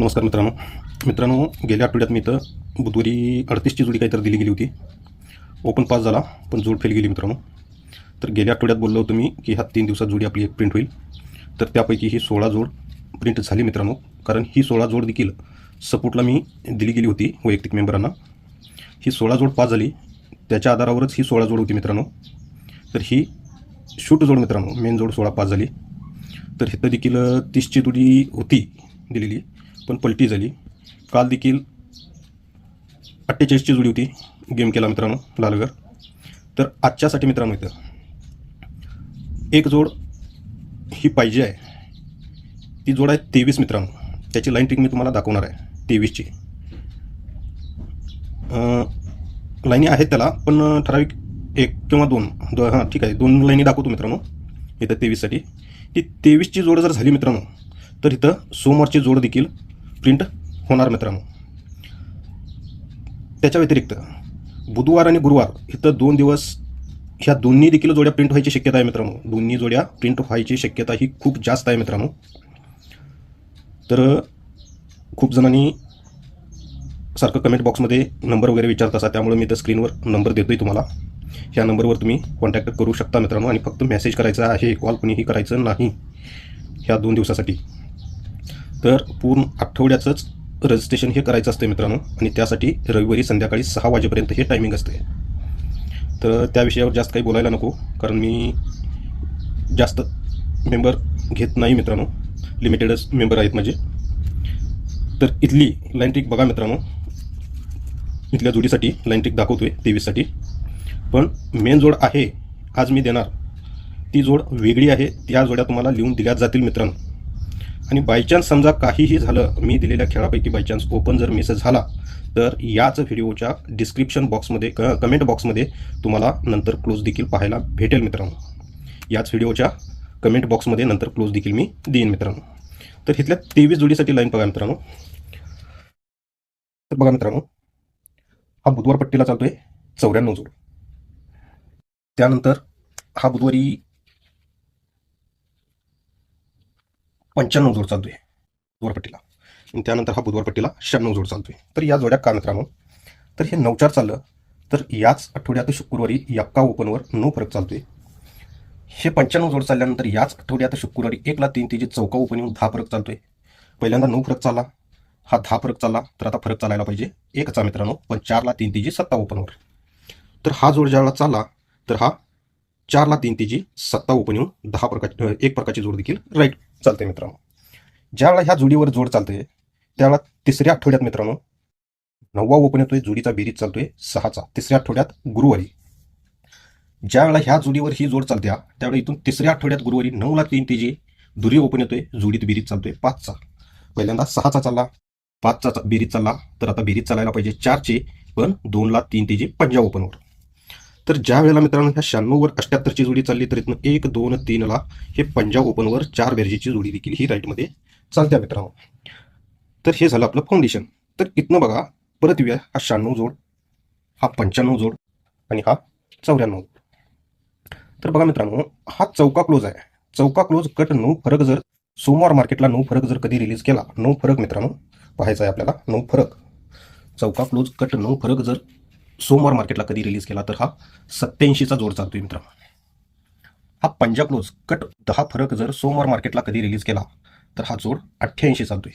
नमस्कार मित्रांनो. मित्रांनो गेल्या आठवड्यात मी इथं बुधवारी अडतीसची जोडी काहीतरी दिली गेली होती. ओपन पास झाला पण जोड फेल गेली मित्रांनो. तर गेल्या आठवड्यात बोललो होतो मी की ह्या तीन दिवसात जोडी आपली एक प्रिंट होईल. तर त्यापैकी ही सोळा जोड प्रिंट झाली मित्रांनो. कारण ही सोळा जोड देखील सपोर्टला मी दिली गेली होती वैयक्तिक मेंबरांना ही सोळा जोड पास झाली. त्याच्या आधारावरच ही सोळा जोड होती मित्रांनो. तर ही शूट जोड मित्रांनो मेन जोड सोळा पास झाली. तर इथं देखील तीसची जोडी होती दिलेली. पण पलटी झाली. काल देखील अठ्ठेचाळीसची जोडी होती. गेम केला मित्रांनो लालगर तर आजच्यासाठी मित्रांनो इथं एक जोड ही पाहिजे आहे. ती जोड आहे तेवीस मित्रांनो. त्याची लाईन ट्रिक मी तुम्हाला दाखवणार आहे तेवीसची. लाईनी आहेत त्याला पण ठराविक एक किंवा दोन दो हां ठीक आहे दोन लाईनी दाखवतो मित्रांनो इथं तेवीससाठी. ती तेवीसची जोड जर झाली मित्रांनो तर इथं सोमवारची जोड देखील प्रिंट होणार मित्रांनो. त्याच्या व्यतिरिक्त बुधवार आणि गुरुवार इथं दोन दिवस ह्या दोन्ही देखील जोड्या प्रिंट व्हायची शक्यता आहे मित्रांनो. दोन्ही जोड्या प्रिंट व्हायची शक्यता ही खूप जास्त आहे मित्रांनो. तर खूप जणांनी सारखं कमेंट बॉक्समध्ये नंबर वगैरे विचारत असा त्यामुळे मी तर स्क्रीनवर नंबर देतोय तुम्हाला. ह्या नंबरवर तुम्ही कॉन्टॅक्ट करू शकता मित्रांनो आणि फक्त मेसेज करायचा आहे कॉल कुणीही करायचं नाही. ह्या दोन दिवसासाठी. तर पूर्ण आठवड्याचंच रजिस्ट्रेशन हे करायचं असतं मित्रांनो. आणि त्यासाठी रविवारी संध्याकाळी सहा वाजेपर्यंत हे टायमिंग असते तर त्या विषयावर जास्त काही बोलायला नको कारण मी जास्त मेंबर घेत नाही मित्रांनो. लिमिटेडच मेंबर आहेत माझे. तर इथली लाईन ट्रिक बघा मित्रांनो. इथल्या जोडीसाठी लाईन ट्रिक आहे तेवीससाठी पण मेन जोड आहे आज मी देणार. ती जोड वेगळी आहे त्या जोड्या तुम्हाला लिहून दिल्या जातील मित्रांनो. आणि बायचान्स समजा काहीही झालं मी दिलेल्या खेळापैकी बायचान्स ओपन जर मिस झाला तर याच व्हिडिओच्या डिस्क्रिप्शन बॉक्समध्ये क कमेंट बॉक्समध्ये तुम्हाला नंतर क्लोज देखील पाहायला भेटेल मित्रांनो. याच व्हिडिओच्या कमेंट बॉक्समध्ये नंतर क्लोज देखील मी देईन मित्रांनो. तर इथल्या तेवीस जोडीसाठी लाईन बघा मित्रांनो. तर बघा मित्रांनो हा बुधवार पट्टीला चालतोय चौऱ्याण्णव जोड. त्यानंतर हा बुधवारी पंच्याण्णव जोड चालतोय. आहे पट्टीला आणि त्यानंतर हा बुधवार पट्टीला शहाण्णव जोड चालतोय. तर या जोड्या का मित्रांनो तर हे नवचार चाललं तर याच आठवड्यात शुक्रवारी यक्का ओपनवर नऊ फरक चालतोय. हे पंच्याण्णव जोड चालल्यानंतर याच आठवड्यात शुक्रवारी एकला तीन तेजी चौका ओपनिंग दहा फरक चालतोय. पहिल्यांदा नऊ फरक चालला हा दहा फरक चालला तर आता फरक चालायला पाहिजे एकचा मित्रांनो पण चारला तीन तेजी सत्ता ओपनवर. तर हा जोड ज्यावेळेला चालला तर हा चारला तीन तेजी सत्ता ओपन येऊन दहा प्रकारची एक प्रकारची जोड देखील राईट चालते मित्रांनो. ज्यावेळेला ह्या जोडीवर जोड चालते त्यावेळेला तिसऱ्या आठवड्यात मित्रांनो नववा ओपन येतोय जोडीचा बेरीज चालतोय सहाचा. तिसऱ्या आठवड्यात गुरुवारी. ज्यावेळेला ह्या जोडीवर ही जोड चालत्या त्यावेळेला इथून तिसऱ्या आठवड्यात गुरुवारी नऊला तीन तेजी दुरी ओपन येतोय जोडीत बेरीज चालतोय पाचचा. पहिल्यांदा सहाचा चालला पाचचा बेरीज चालला तर आता बेरीज चालायला पाहिजे चारचे पण दोनला तीन तेजी पंजाब ओपनवर. तर ज्या वेळेला मित्रांनो ह्या शहाण्णववर अठ्याहत्तरची जोडी चालली तर इथनं एक दोन तीनला हे पंजाब ओपनवर चार बेरजेची जोडी देखील ही राईटमध्ये चालत्या मित्रांनो. तर हे झालं आपलं फाउंडेशन तर इथनं बघा परत येऊया. हा शहाण्णव जोड हा पंच्याण्णव जोड आणि हा चौऱ्याण्णव. तर बघा मित्रांनो हा चौका क्लोज आहे. चौका क्लोज कट नऊ फरक जर सोमवार मार्केटला नऊ फरक जर कधी रिलीज केला नऊ फरक मित्रांनो पाहायचा आहे आपल्याला नऊ फरक. चौका क्लोज कट नऊ फरक जर सोमवार मार्केटला कधी रिलीज केला तर हा सत्याऐंशीचा जोड चालतोय मित्रांनो. हा पंजाब क्लोज कट दहा फरक जर सोमवार मार्केटला कधी रिलीज केला तर हा जोड अठ्ठ्याऐंशी चालतोय.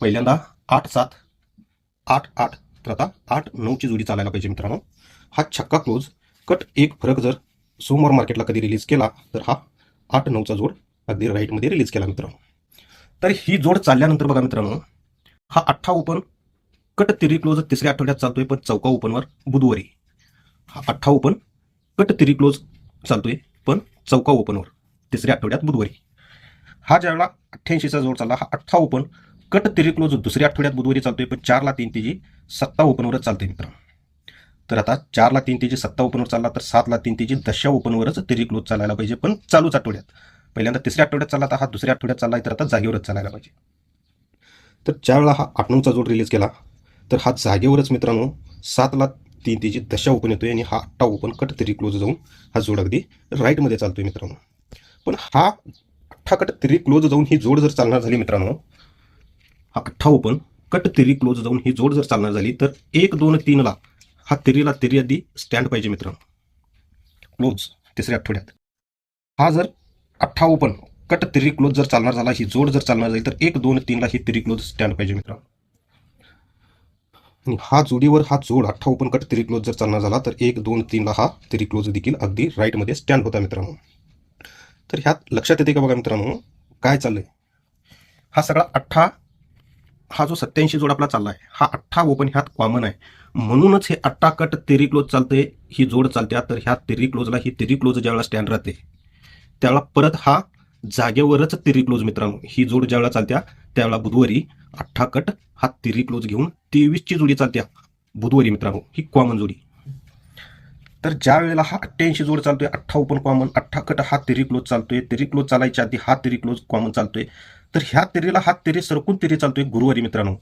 पहिल्यांदा आठ सात आठ आठ तर आता आठ नऊची जोडी चालायला पाहिजे मित्रांनो. हा छक्का क्लोज कट एक फरक जर सोमवार मार्केटला कधी रिलीज केला तर हा आठ नऊचा जोड अगदी राईटमध्ये रिलीज केला मित्रांनो. तर ही जोड चालल्यानंतर बघा मित्रांनो हा अठ्ठा ओपन कट तिरी क्लोज तिसऱ्या आठवड्यात चालतोय पण चौका ओपनवर बुधवारी. हा अठ्ठा ओपन कट तिरी क्लोज चालतोय पण चौका ओपनवर तिसऱ्या आठवड्यात बुधवारी. हा ज्यावेळेला अठ्ठ्याऐंशीचा जोड चालला हा अठ्ठा ओपन कट तिरी क्लोज दुसऱ्या आठवड्यात बुधवारी चालतोय पण चारला तीन तेजी सत्ता ओपनवरच चालतंय मित्रांनो. तर आता चारला तीन तेजी सत्ता ओपनवर चालला तर सातला तीन तेजी दशा ओपनवरच तिरी क्लोज चालायला पाहिजे पण चालूच आठवड्यात. पहिल्यांदा तिसऱ्या आठवड्यात चालला तर हा दुसऱ्या आठवड्यात चालला तर आता जागेवरच चालायला पाहिजे. तर ज्यावेळेला हा आठ नऊचा जोड रिलीज केला तर हा जागेवरच मित्रांनो सातला तीन तेची दशा ओपन येतोय आणि हा अठ्ठा ओपन कट तरी क्लोज जाऊन हा जोड अगदी राईटमध्ये चालतोय मित्रांनो. पण हा अठ्ठा कट तरी क्लोज जाऊन ही जोड जर चालणार झाली मित्रांनो हा अठ्ठा ओपन कट तिरी क्लोज जाऊन ही जोड जर चालणार झाली तर एक दोन तीनला हा तिरीला तिरी आधी स्टँड पाहिजे मित्रांनो. क्लोज तिसऱ्या आठवड्यात. हा जर अठ्ठा ओपन कट तिरी क्लोज जर चालणार झाला ही जोड जर चालणार झाली तर एक दोन तीनला ही तिरी क्लोज स्टँड पाहिजे मित्रांनो. आणि हा जोडीवर हा जोड अठ्ठा ओपन कट तिरी क्लोज जर चालणार झाला तर एक दोन तीनला हा तिरी क्लोज देखील अगदी राईटमध्ये स्टँड होता मित्रांनो. तर ह्यात लक्षात येते का बघा मित्रांनो काय चाललंय? हा सगळा अठ्ठा हा जो सत्याऐंशी जोड आपला चालला आहे हा अठ्ठा ओपन ह्यात कॉमन आहे. म्हणूनच हे अठ्ठा कट तेरी क्लोज चालते ही जोड चालते तर ह्या तेरी क्लोजला ही तेरी क्लोज ज्यावेळेला स्टँड राहते त्यावेळेला परत हा जागेवरच तिरी क्लोज मित्रांनो. ही जोड ज्यावेळेला चालत्या त्यावेळेला बुधवारी अठ्ठा कट हा तिरी क्लोज घेऊन तेवीसची जोडी चालत्या बुधवारी मित्रांनो ही कॉमन जोडी. तर ज्या वेळेला हा अठ्ठ्याऐंशी जोड चालतोय अठ्ठा ओपन कॉमन अठ्ठा कट हा तिरी क्लोज चालतोय तिरी क्लोज चालायच्या आधी हा तिरी क्लोज कॉमन चालतोय. तर ह्या तिरीला हा तिरी सरकून तिरी चालतोय गुरुवारी मित्रांनो.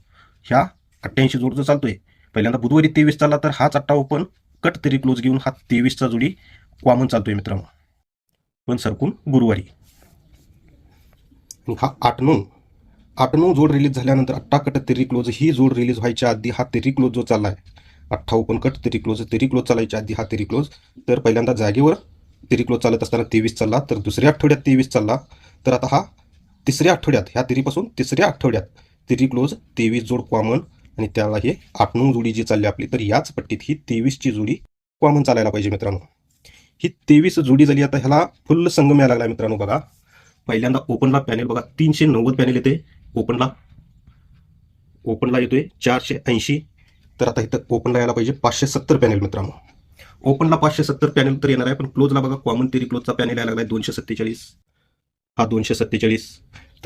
ह्या अठ्ठ्याऐंशी जोड जो चालतोय. पहिल्यांदा बुधवारी तेवीस चालला तर हाच अठ्ठा ओपन कट तिरी क्लोज घेऊन हा तेवीसचा जोडी कॉमन चालतोय मित्रांनो. पण सरकून गुरुवारी. आणि हा आठ नऊ. आठ नऊ जोड रिलीज झाल्यानंतर अट्टा कट तेरी क्लोज ही जोड रिलीज व्हायच्या आधी हा तेरी क्लोज जो चालला अठ्ठा अठ्ठावन्न कट तेरी क्लोज तेरी क्लोज चालायच्या आधी हा तेरी क्लोज तर पहिल्यांदा जागेवर तेरी क्लोज चालत असताना तेवीस चालला तर दुसऱ्या आठवड्यात तेवीस चालला. तर आता हा तिसऱ्या आठवड्यात ह्या तेरीपासून तिसऱ्या आठवड्यात तेरी क्लोज तेवीस जोड कॉमन आणि त्याला हे आठ नऊ जोडी जी चालली आपली तर याच पट्टीत ही तेवीसची जोडी कॉमन चालायला पाहिजे मित्रांनो. ही तेवीस जोडी झाली आता ह्याला फुल संघ मिळायला लागला मित्रांनो बघा. पहिल्यांदा ओपनला पॅनेल बघा तीनशे नव्वद पॅनेल येते ओपनला. ओपनला येतोय चारशे ऐंशी. तर आता इथं ओपनला यायला पाहिजे पाचशे सत्तर पॅनेल मित्रांनो. ओपनला पाचशे सत्तर पॅनेल तर येणार आहे पण क्लोजला बघा कॉमन तेरी क्लोजचा पॅनेल यायला लागला आहे दोनशे सत्तेचाळीस. हा दोनशे सत्तेचाळीस.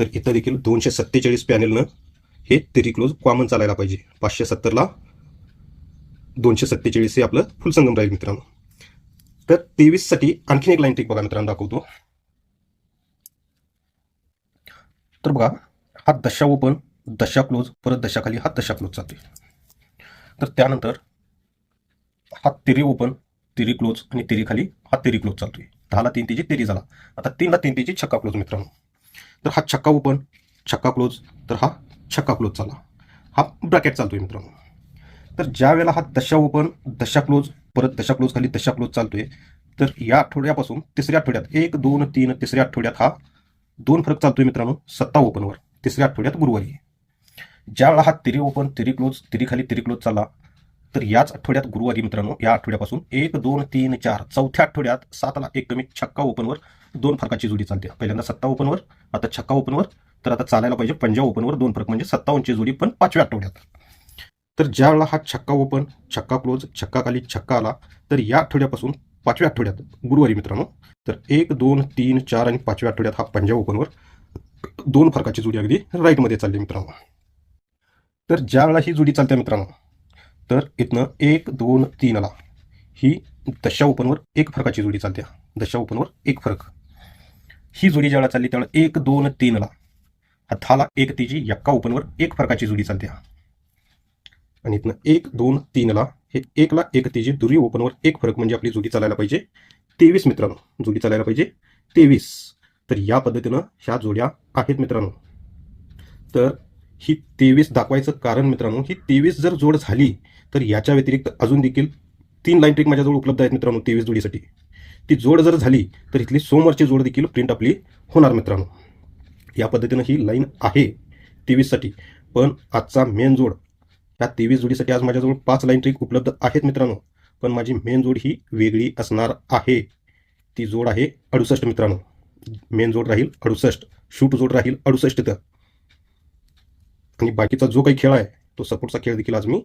तर इथं देखील दोनशे सत्तेचाळीस पॅनेलनं हे तेरी क्लोज कॉमन चालायला पाहिजे. पाचशे सत्तरला दोनशे सत्तेचाळीस हे आपलं फुल संगम राहील मित्रांनो. तर तेवीससाठी आणखीन एक लाईन ट्रिक बघा मित्रांनो दाखवतो. तर बघा हा दशा ओपन दशा क्लोज परत दशाखाली हा दशा क्लोज जाते तर त्यानंतर हा तिरी ओपन तिरी क्लोज आणि तिरी खाली हा तिरी क्लोज चालतोय दहाला तीन तेजी तिरी झाला. आता तीनला तीन तेजी छक्का क्लोज मित्रांनो. तर हा छक्का ओपन छक्का क्लोज तर हा छक्का क्लोज झाला. हा ब्रॅकेट चालतोय मित्रांनो. तर ज्या वेळेला हा दशा ओपन दशा क्लोज परत दशा क्लोज खाली दशा क्लोज चालतोय तर या आठवड्यापासून तिसऱ्या आठवड्यात एक दोन तीन तिसऱ्या आठवड्यात हा दोन फरक चालतोय मित्रांनो सत्ता ओपनवर तिसऱ्या आठवड्यात गुरुवारी ज्या वेळा हा तिरी ओपन तिरी क्लोज तिरी खाली तिरी क्लोज चालला तर याच आठवड्यात गुरुवारी मित्रांनो या आठवड्यापासून एक दोन तीन चार चौथ्या आठवड्यात सातला एक कमी छक्का ओपनवर दोन फरकाची जोडी चालते. पहिल्यांदा सत्ता ओपनवर आता छक्का ओपनवर तर आता चालायला पाहिजे पंजाब ओपनवर दोन फरक म्हणजे सत्तावन्नची जोडी पण पाचव्या आठवड्यात. तर ज्या वेळेला हा छक्का ओपन छक्का क्लोज छक्का खाली छक्का आला तर या आठवड्यापासून पाचव्या आठवड्यात गुरुवारी मित्रांनो. तर एक दोन तीन चार आणि पाचव्या आठवड्यात हा पंजाब ओपनवर दोन फरकाची जोडी अगदी राईटमध्ये चालली मित्रांनो. तर ज्या वेळा ही जोडी चालते मित्रांनो तर इथनं एक दोन तीनला ही दशा ओपनवर एक फरकाची जोडी चालते. दशा ओपनवर एक फरक. ही जोडी ज्यावेळेला चालली त्यावेळेला एक दोन तीनला हा दहाला एक तिची यक्का ओपनवर एक फरकाची जोडी चालते. आणि इथनं एक दोन तीनला हे एकला एक तेजी दुरी ओपनवर एक फरक म्हणजे आपली जोडी चालायला पाहिजे. तेवीस मित्रांनो जोडी चालायला पाहिजे. तेवीस. तर या पद्धतीनं ह्या जोड्या आहेत मित्रांनो. तर ही तेवीस दाखवायचं कारण मित्रांनो ही तेवीस जर जोड झाली तर याच्या व्यतिरिक्त अजून देखील तीन लाईन ट्रिक माझ्याजवळ उपलब्ध आहेत मित्रांनो तेवीस जोडीसाठी. ती जोड जर झाली तर इथली सोमवारची जोड देखील प्रिंट आपली होणार मित्रांनो. या पद्धतीनं ही लाईन आहे तेवीससाठी. पण आजचा मेन जोड ह्या तेवीस जोडीसाठी आज माझ्याजवळ पाच लाईन ट्रिक उपलब्ध आहेत मित्रांनो. पण माझी मेन जोड ही वेगळी असणार आहे. ती जोड आहे अडुसष्ट मित्रांनो. मेन जोड राहील अडुसष्ट. शूट जोड राहील अडुसष्ट तर आणि बाकीचा जो काही खेळ आहे तो सपोर्टचा खेळ देखील आज मी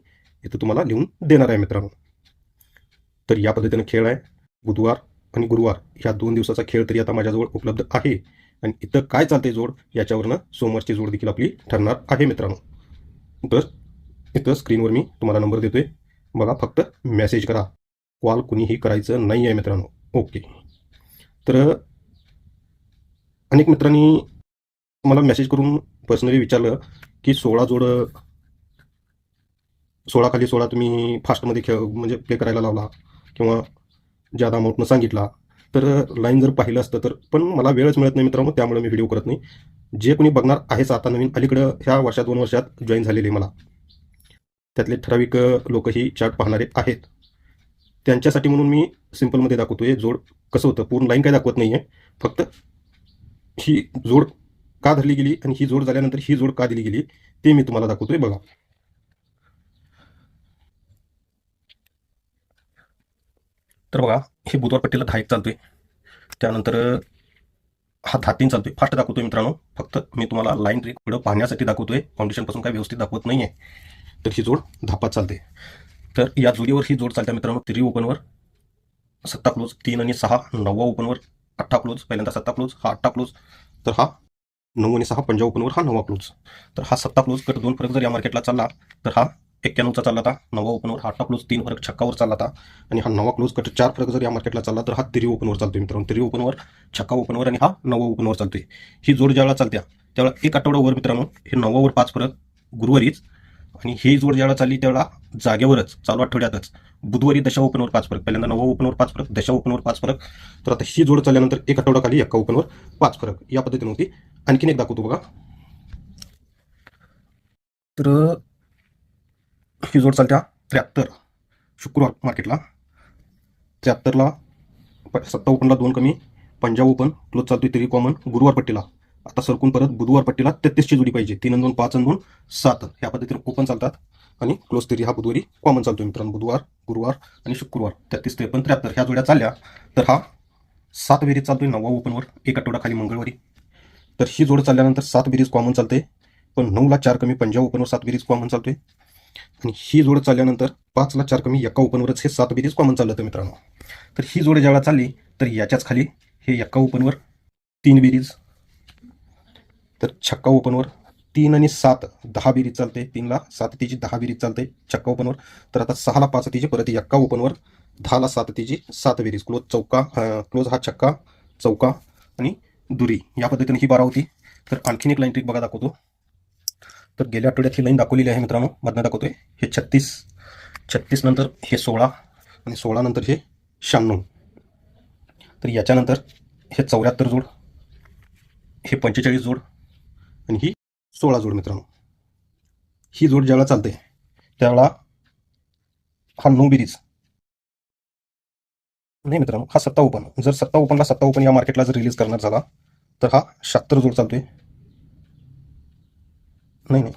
इथं तुम्हाला लिहून देणार आहे मित्रांनो. तर या पद्धतीनं खेळ आहे. बुधवार आणि गुरुवार ह्या दोन दिवसाचा खेळ तरी आता माझ्याजवळ उपलब्ध आहे. आणि इथं काय चालते जोड याच्यावरनं सोमवारची जोड देखील आपली ठरणार आहे मित्रांनो. तर इथं स्क्रीनवर मी तुम्हाला नंबर देतोय. बघा फक्त मेसेज करा. कॉल कुणीही करायचं नाही आहे मित्रांनो. ओके तर अनेक मित्रांनी मला मेसेज करून पर्सनली विचारलं की सोळा जोड सोळा खाली सोळा तुम्ही फास्टमध्ये खेळ म्हणजे प्ले करायला लावला किंवा ज्यादा अमाऊंटनं सांगितला. तर लाईन जर पाहिलं असतं तर पण मला वेळच मिळत नाही मित्रांनो त्यामुळे मी व्हिडिओ करत नाही. जे कोणी बघणार आहेच आता नवीन अलीकडं ह्या वर्षात दोन वर्षात जॉईन झालेले मला. त्यातले ठराविक लोक ही चार्ट पाहणारे आहेत. त्यांच्यासाठी म्हणून मी सिम्पलमध्ये दाखवतोय जोड कसं होतं पूर्ण लाईन काय दाखवत नाही आहे फक्त ही जोड का धरली गेली आणि ही जोड झाल्यानंतर ही जोड का दिली गेली ते मी तुम्हाला दाखवतोय बघा. तर बघा हे बुधवार पट्टीला दहा एक चालतोय. त्यानंतर हा दहा तीन चालतोय. फास्ट दाखवतोय मित्रांनो. फक्त मी तुम्हाला लाईन ट्रिक पुढं पाहण्यासाठी दाखवतोय. फाउंडेशनपासून काय व्यवस्थित दाखवत नाही आहे तर ही जोड धापात चालते. तर या जोडीवर ही जोड चालते मित्रांनो थ्री ओपनवर सत्ता क्लोज तीन आणि सहा नववा ओपनवर अठ्ठा क्लोज पहिल्यांदा सत्ता क्लोज हा अठ्ठा क्लोज तर हा नऊ आणि सहा पंजाब ओपनवर हा नववा क्लोज तर हा सत्ता क्लोज कट दोन फरक जर या मार्केटला चालला तर हा एक्क्याण्णवचा चालला होता नववा ओपनवर हा अठ्ठा क्लोज तीन फरक छक्कावर चालला होता. आणि हा नवा क्लोज कट चार फरक जर या मार्केटला चालला तर हा तिरी ओपनवर चालतोय मित्रांनो. तिरी ओपनवर छक्का ओपनवर आणि हा नवा ओपनवर चालतोय. ही जोड ज्यावेळेला चालत्या त्यावेळेला एक आठवड्यावर मित्रांनो हे नवावर पाच फरक गुरुवारीच आणि ही जोड ज्यावेळा चालली त्यावेळा जागेवरच चालू आठवड्यातच बुधवारी दशा ओपनवर पाच फरक पहिल्यांदा नवा ओपनवर पाच फरक दशा ओपनवर पाच फरक तर आता ही जोड चालल्यानंतर एक आठवड्याखाली एका ओपनवर पाच फरक या पद्धतीने होती. आणखीन एक दाखवतो बघा. तर ही जोड चालत्या त्र्याहत्तर शुक्रवार मार्केटला त्र्याहत्तरला सत्ता ओपनला दोन कमी पंजाब ओपन क्लोज चालतोय तरी कॉमन गुरुवार पट्टीला आता सरकून परत बुधवार पट्टीला तेहतीसची जोडी पाहिजे. तीन दोन पाच दोन सात ह्या पद्धतीने ओपन चालतात. आणि क्लोज तरी हा बुधवारी कॉमन चालतो मित्रांनो. बुधवार गुरुवार आणि शुक्रवार तेहतीस त्रेपन्न त्र्याहत्तर ह्या जोड्या चालल्या. तर हा सात बेरीज चालतोय नववा ओपनवर एक आठवडा खाली मंगळवारी. तर ही जोड चालल्यानंतर सात बेरीज कॉमन चालते. पण नऊला चार कमी पंजाब ओपनवर सात बेरीज कॉमन चालतोय. आणि ही जोड चालल्यानंतर पाचला चार कमी एका ओपनवरच हे सात बेरीज कॉमन चाललं होतं मित्रांनो. तर ही जोड ज्यावेळा चालली तर याच्याच खाली हे एका ओपनवर तीन बेरीज तर छक्का ओपनवर तीन आणि सात दहा बेरीज चालते. तीनला सात तिची दहा बेरीज चालते छक्का ओपनवर. तर आता सहाला पाच तिची परत एक्का ओपनवर. दहाला सात तिची सात बेरीज. क्लोज चौका क्लोज हा छक्का चौका आणि दुरी. या पद्धतीने ही बारा होती. तर आणखीन एक लाईन ट्रिक बघा दाखवतो. तर गेल्या आठवड्यात ही लाईन दाखवलेली आहे मित्रांनो. मधनं दाखवतोय. हे छत्तीस. छत्तीस नंतर हे सोळा आणि सोळा नंतर हे शहाण्णव. तर याच्यानंतर हे चौऱ्याहत्तर जोड हे पंचेचाळीस जोड आणि ही सोळा जोड मित्रांनो. ही जोड ज्यावेळा चालते त्यावेळा हा नऊ बिरीज. नाही मित्रांनो हा सत्ता ओपन. जर सत्ता ओपनला सत्ता ओपन या मार्केटला जर रिलीज करणार झाला तर हा शहात्तर जोड चालतोय. नाही नाही.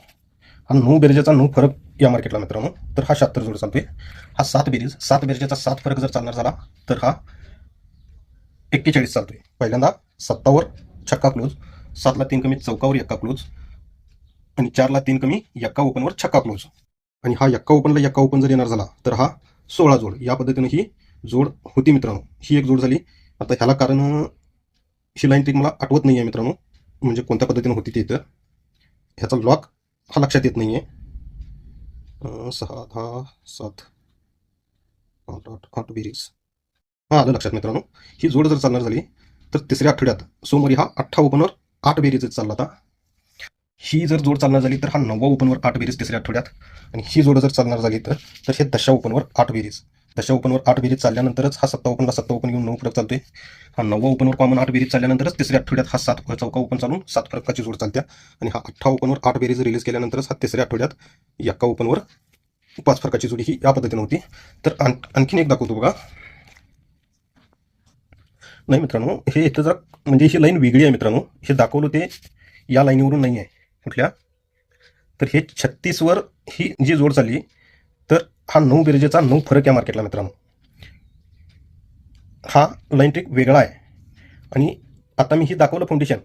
हा नऊ बेरजेचा नऊ फरक या मार्केटला मित्रांनो तर हा शहात्तर जोड चालतोय. हा सात बेरीज सात बेरजेचा सात फरक जर चालणार झाला तर हा एक्केचाळीस चालतोय. पहिल्यांदा सत्तावर छक्का क्लोज सातला तीन कमी चौकावर एक्का क्लोज आणि चारला तीन कमी यक्का ओपनवर छक्का क्लोज आणि हा यक्का ओपनला यक्का ओपन जर येणार झाला तर हा सोळा जोड. या पद्धतीनं ही जोड होती मित्रांनो. ही एक जोड झाली. आता ह्याला कारण ही लाईन ट्रिक मला आठवत नाही आहे मित्रांनो. म्हणजे कोणत्या पद्धतीनं होती ते इथं. ह्याचा लॉक हा लक्षात येत नाही आहे सहा दहा सात आठ आठ आठ बेरीज. हां आलं लक्षात मित्रांनो. ही जोड जर चालणार झाली तर तिसऱ्या आठवड्यात सोमवारी हा अठ्ठा ओपनवर आठ बेरीजच चालला होता. ही जर जोड चालणार झाली तर हा नववा ओपनवर आठ बेरीज तिसऱ्या आठवड्यात. आणि ही जोड जर चालणार झाली तर तर हे दशा ओपनवर आठ बेरीज दशा ओपनवर आठ बेरीज चालल्यानंतरच हा सत्ता ओपनला सत्ता ओपन घेऊन नऊ फरक चालतोय. हा नववा ओपनवर कॉमन आठ बेरीज चालल्यानंतरच तिसऱ्या आठवड्यात हा सात चौका ओपन चालून सात फरकाची जोड चालत्या. आणि हा अठ्ठा ओपनवर आठ बेरीज रिलीज केल्यानंतरच हा तिसऱ्या आठवड्यात एक्का ओपनवर पाच फरकाची जोडी ही या पद्धतीनं होती. तर आण आणखीन एक दाखवतो बघा. नाही मित्रांनो हे इथं जर म्हणजे ही लाईन वेगळी आहे मित्रांनो. हे दाखवलं ते या लाईनीवरून नाही आहे. कुठल्या? तर हे छत्तीसवर ही जी जोड चालली तर हा नऊ बेरजेचा नऊ फरक या मार्केटला मित्रांनो. हा लाईन ट्रिक वेगळा आहे. आणि आता मी ही दाखवलं फाउंडेशन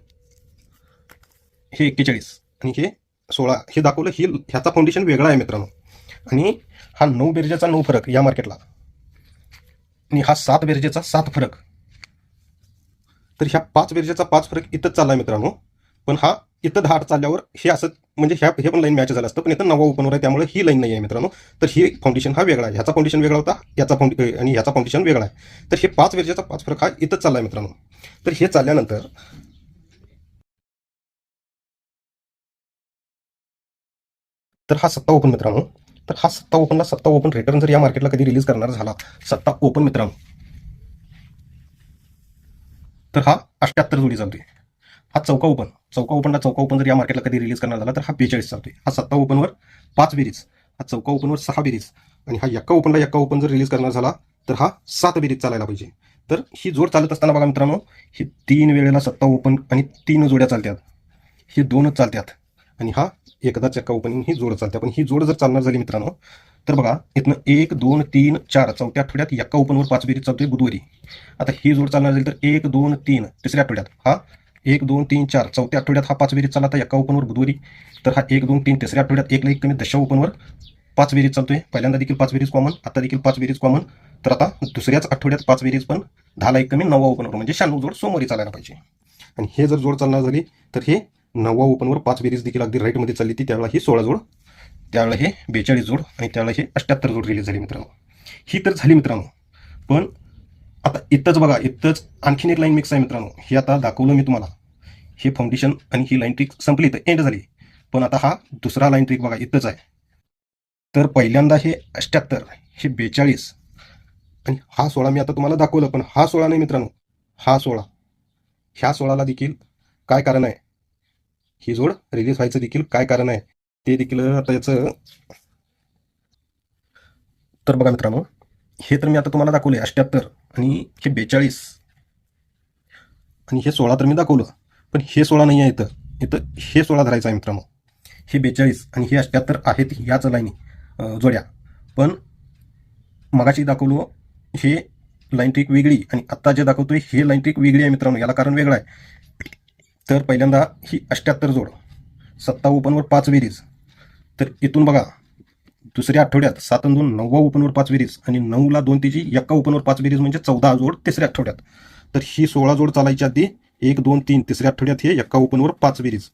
हे एक्केचाळीस आणि हे सोळा. हे दाखवलं ही ह्याचा फाउंडेशन वेगळा आहे मित्रांनो. आणि हा नऊ बेरजेचा नऊ फरक या मार्केटला आणि हा सात बेरजेचा सात फरक. तर ह्या पाच बेरजेचा पाच फरक इथंच चालला आहे मित्रांनो. पण हा इथं दहा आठ चालल्यावर हे असं म्हणजे ह्या हे पण लाईन मॅच झालं असतं पण इथं नवा ओपनवर आहे त्यामुळे ही लाईन नाही आहे मित्रांनो. तर ही फाउंडेशन हा वेगळा आहे. ह्याचा फाउंडेशन वेगळा होता याचा फाउंडे आणि ह्याचा फाउंडेशन वेगळा आहे. तर हे पाच बेरजेचा पाच फरक हा इथंच चालला आहे मित्रांनो. तर हे चालल्यानंतर तर हा सत्ता ओपन मित्रांनो. तर हा सत्ता ओपनला सत्ता ओपन रिटर्न जर या मार्केटला कधी रिलीज करणार झाला सत्ता ओपन मित्रांनो. तर हा अठ्ठ्याहत्तर जोडी चालतोय. हा चौका ओपन चौका ओपनला चौका ओपन जर या मार्केटला कधी रिलीज करणार झाला तर हा बेचाळीस चालतोय. हा सत्ता ओपनवर पाच बेरीज. हा चौका ओपनवर सहा बेरीज. आणि हा यक्का ओपनला यक्का ओपन जर रिलीज करणार झाला तर हा सात बेरीज चालायला पाहिजे. तर ही जोड चालत असताना बघा मित्रांनो हे तीन वेळेला सत्ता ओपन आणि तीन जोड्या चालतात हे दोनच चालतात आणि हा एकदा चक्का ओपनिंग ही जोड चालते. पण ही जोड जर चालणार झाली मित्रांनो तर बघा इथनं एक दोन तीन चार चौथ्या आठवड्यात यक्का ओपनवर पाच बेरीज चालतोय बुधवारी. आता ही जोड चालणार झाली तर एक दोन तीन तिसऱ्या आठवड्यात. हा एक दोन तीन चार चौथ्या आठवड्यात हा पाच बेरीज चालला आता यक्का ओपनवर बुधवारी. तर हा एक दोन तीन तिसऱ्या आठवड्यात एक एक कमी दशा ओपनवर पाच बेरीज चालतोय. पहिल्यांदा देखील पाच बेरीज कॉमन आता देखील पाच बेरीज कॉमन तर आता दुसऱ्याच आठवड्यात पाच बेरीज पण दहाला एक कमी नववा ओपनवर म्हणजे शहाण्णव जोड सोमवारी चालायला पाहिजे. आणि हे जर जोड चालणार झाली तर हे नववा ओपनवर पाच बेरीज देखील अगदी राईटमध्ये चालली ती. त्यावेळेला ही सोळा जोड त्यावेळेला हे बेचाळीस जोड आणि त्यावेळेला हे अठ्ठ्याहत्तर जोड रिलीज झाली मित्रांनो. ही तर झाली मित्रांनो. पण आता इथंच बघा इथंच आणखीन एक लाईन मिक्स आहे मित्रांनो. हे आता दाखवलं मी तुम्हाला. हे फाउंडेशन आणि ही लाईन ट्रिक संपली तर एंड झाली. पण आता हा दुसरा लाईन ट्रिक बघा इथंच आहे. तर पहिल्यांदा हे अठ्ठ्याहत्तर हे बेचाळीस आणि हा सोळा मी आता तुम्हाला दाखवलं पण हा सोळा नाही मित्रांनो. हा सोळा. ह्या सोळाला देखील काय कारण आहे? ही जोड रिलीज व्हायचं देखील काय कारण आहे? ते देखील आता याचं तर बघा मित्रांनो हे तर मी आता तुम्हाला दाखवले अष्ट्याहत्तर आणि हे बेचाळीस. आणि हे सोळा तर मी दाखवलं पण हे सोळा नाही आहे इथं. इथं हे सोळा धरायचं आहे मित्रांनो. हे बेचाळीस आणि हे अष्ट्याहत्तर आहेत याच लाईनी जोड्या. पण मगाशी दाखवलो हे लाईन ट्रिक वेगळी आणि आत्ता जे दाखवतोय हे लाईन ट्रिक वेगळी आहे मित्रांनो. याला कारण वेगळं आहे. तर पहिल्यांदा ही अष्ट्याहत्तर जोड. सत्ता ओपनवर पाच वेरीज तर इथून बघा दुसऱ्या आठवड्यात सात दोन नववा ओपनवर पाच वेरीज आणि नऊला दोन तिची एक्का ओपनवर पाच वेरीज म्हणजे चौदा जोड तिसऱ्या आठवड्यात. तर ही सोळा जोड चालायची आधी एक दोन तीन तिसऱ्या आठवड्यात हे एक्का ओपनवर पाच वेरीज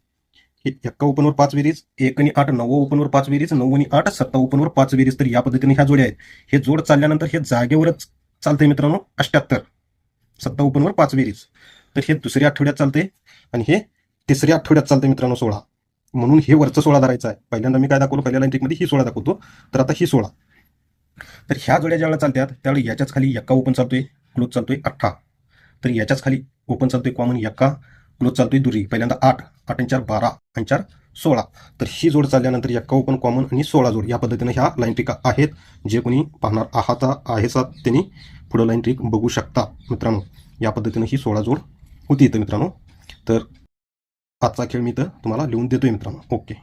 हे एक्का ओपनवर पाच वेरीज एक आणि आठ नऊ ओपनवर पाच वेरीज नऊ आणि आठ सत्ता ओपनवर पाच वेरीज तर या पद्धतीने ह्या जोड्या आहेत. हे जोड चालल्यानंतर हे जागेवरच चालतंय मित्रांनो अष्ट्याहत्तर. सत्ता ओपनवर पाच वेरीज तर हे दुसऱ्या आठवड्यात चालते आणि हे तिसऱ्या आठवड्यात चालते मित्रांनो सोळा. म्हणून हे वरचं सोळा धरायचं आहे. पहिल्यांदा मी काय दाखवतो पहिल्या लाईन ही सोळा दाखवतो. तर आता ही सोळा. तर ह्या जोड्या ज्यावेळेला चालतात त्यावेळी याच्याच खाली यक्का ओपन चालतोय क्लोज चालतोय अठ्ठा. तर याच्याच खाली ओपन चालतोय कॉमन यक्का क्लोज चालतोय दुरी. पहिल्यांदा आठ आठ आणि चार बारा आणि चार सोळा. तर ही जोड चालल्यानंतर यक्का ओपन कॉमन आणि सोळा जोड या पद्धतीनं ह्या लाईन ट्रिका आहेत. जे कोणी पाहणार आहात आहेच त्यांनी पुढं लाईन ट्रिक बघू शकता मित्रांनो. या पद्धतीनं ही सोळा जोड होती इथं मित्रांनो. तर आजचा खेळ मी तर तुम्हाला लिहून देतोय मित्रांनो. ओके.